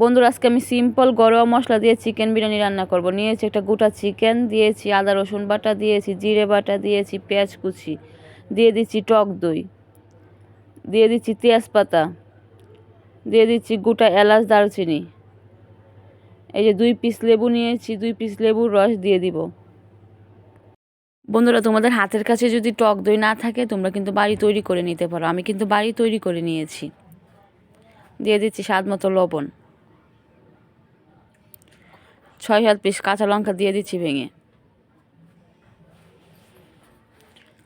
বন্ধুরা, আজকে আমি সিম্পল গরম মশলা দিয়ে চিকেন বিরিয়ানি রান্না করব। নিয়েছি একটা গোটা চিকেন দিয়েছি আদা, রসুন বাটা, দিয়েছি জিরে বাটা, দিয়েছি পেঁয়াজ কুচি, দিয়ে দিচ্ছি টক দই, দিয়ে দিচ্ছি তেজপাতা, দিয়ে দিচ্ছি গোটা এলাচ দারচিনি। এই যে দুই পিস লেবু নিয়েছি, দুই পিস লেবুর রস দিয়ে দিব। বন্ধুরা, তোমাদের হাতের কাছে যদি টক দই না থাকে, তোমরা কিন্তু বাড়ি তৈরি করে নিতে পারো। আমি কিন্তু বাড়ি তৈরি করে নিয়েছি। দিয়ে দিচ্ছি স্বাদ মতো লবণ। ছয় সাত পিস কাঁচা লঙ্কা দিয়ে দিচ্ছি ভেঙে।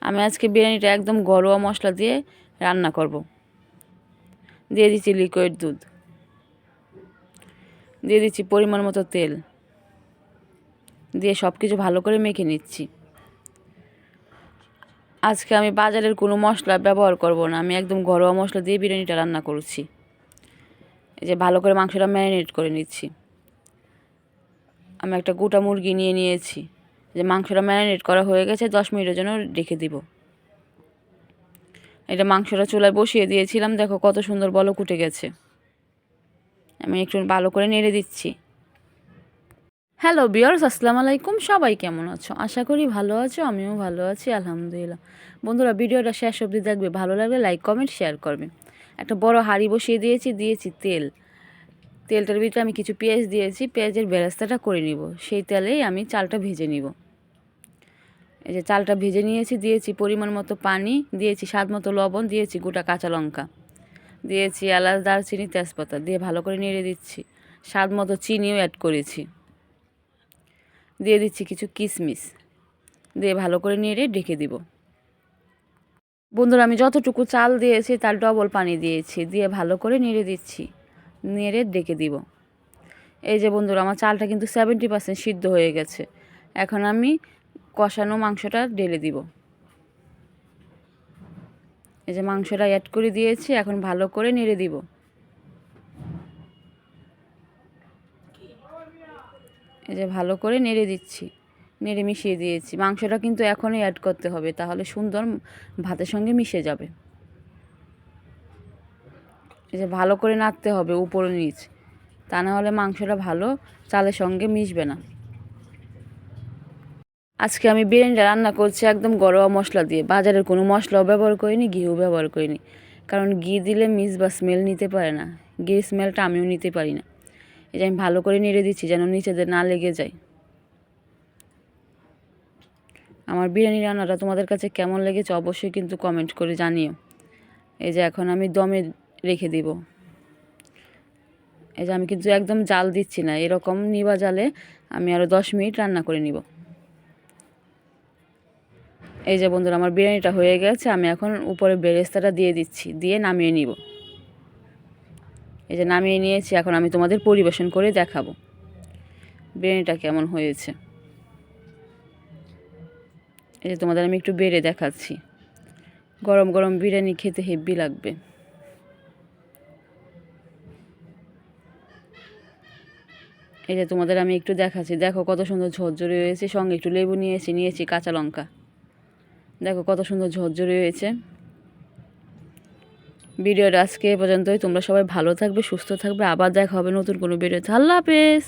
আমি আজকে বিরিয়ানিটা একদম ঘরোয়া মশলা দিয়ে রান্না করব। দিয়ে দিচ্ছি লিকুইড দুধ। দিয়ে দিচ্ছি পরিমাণ মতো তেল। দিয়ে সব কিছু ভালো করে মেখে নিচ্ছি। আজকে আমি বাজারের কোনো মশলা ব্যবহার করব না, আমি একদম ঘরোয়া মশলা দিয়ে বিরিয়ানিটা রান্না করছি। এই যে ভালো করে মাংসটা ম্যারিনেট করে নিচ্ছি। আমি একটা গোটা মুরগি নিয়ে নিয়েছি। যে মাংসটা ম্যারিনেট করা হয়ে গেছে, দশ মিনিটের জন্য রেখে দিব। এটা মাংসটা চুলায় বসিয়ে দিয়েছিলাম, দেখো কত সুন্দর বলো কুটে গেছে। আমি একটু ভালো করে নেড়ে দিচ্ছি। হ্যালো বিয়ার্স আসসালামু আলাইকুম, সবাই কেমন আছো? আশা করি ভালো আছো, আমিও ভালো আছি, আলহামদুলিল্লাহ। বন্ধুরা, ভিডিওটা শেষ অবধি দেখবে, ভালো লাগলে লাইক, কমেন্ট, শেয়ার করবে। একটা বড় হাঁড়ি বসিয়ে দিয়েছি দিয়েছি তেল। তেলটার ভিতরে আমি কিছু পেঁয়াজ দিয়েছি, পেঁয়াজের বেরাস্তাটা করে নিব। সেই তেলেই আমি চালটা ভেজে নিব। এই যে চালটা ভেজে নিয়েছি, দিয়েছি পরিমাণ মতো পানি, দিয়েছি স্বাদ মতো লবণ, দিয়েছি গোটা কাঁচা লঙ্কা। দিয়েছি এলাচ, দারচিনি, তেজপাতা দিয়ে ভালো করে নেড়ে দিচ্ছি। স্বাদ মতো চিনিও অ্যাড করেছি। দিয়ে দিচ্ছি কিছু কিশমিশ দিয়ে ভালো করে নেড়ে ডেকে দিব। বন্ধুরা, আমি যতটুকু চাল দিয়েছি, তার ডবল পানি দিয়েছি। দিয়ে ভালো করে নেড়ে দিচ্ছি। নেড়ে ডেকে দিব। এই যে বন্ধুরা, আমার চালটা কিন্তু সেভেন্টি পার্সেন্ট সিদ্ধ হয়ে গেছে। এখন আমি কষানো মাংসটা ঢেলে দিব। এই যে মাংসটা অ্যাড করে দিয়েছি, এখন ভালো করে নেড়ে দিব। এই যে ভালো করে নেড়ে দিচ্ছি, নেড়ে মিশিয়ে দিয়েছি। মাংসটা কিন্তু এখনই অ্যাড করতে হবে, তাহলে সুন্দর ভাতের সঙ্গে মিশে যাবে। এই যে ভালো করে নাড়তে হবে উপর নিচ। তা না হলে মাংসটা ভালো চালের সঙ্গে মিশবে না। আজকে আমি বিরিয়ানিটা রান্না করছি একদম গরোয়া মশলা দিয়ে। বাজারের কোনো মশলাও ব্যবহার করিনি, ঘিও ব্যবহার করিনি। কারণ ঘি দিলে মিস বা স্মেল নিতে পারে না। ঘি স্মেলটা আমিও নিতে পারি না। এই যে আমি ভালো করে নেড়ে দিচ্ছি যেন নিচেদের না লেগে যায়। আমার বিরিয়ানি রান্নাটা তোমাদের কাছে কেমন লেগেছে অবশ্যই কিন্তু কমেন্ট করে জানিও। এই যে এখন আমি দমে রেখে দিব। এই যে আমি কিন্তু একদম জাল দিচ্ছি না, এরকম নিবা জালে আমি আরও দশ মিনিট রান্না করে নিব। এই যে বন্ধুরা, আমার বিরিয়ানিটা হয়ে গেছে, আমি এখন উপরে বেরেস্তাটা দিয়ে দিচ্ছি, দিয়ে নামিয়ে নিব। এই যে নামিয়ে নিয়েছি, এখন আমি তোমাদের পরিবেশন করে দেখাবো বিরিয়ানিটা কেমন হয়েছে। এই যে তোমাদের আমি একটু বেড়ে দেখাচ্ছি। গরম গরম বিরিয়ানি খেতে হেভি লাগবে। এই যে তোমাদের আমি একটু দেখাচ্ছি। দেখো কত সুন্দর ঝরঝরে হয়েছে, সঙ্গে একটু লেবু নিয়েছি নিয়েছি কাঁচা লঙ্কা। দেখো কত সুন্দর ঝরঝরে হয়েছে। ভিডিওটা আজকে এ পর্যন্তই। তোমরা সবাই ভালো থাকবে, সুস্থ থাকবে। আবার দেখা হবে নতুন কোনো ভিডিওতে। আল্লাহ হাফেজ!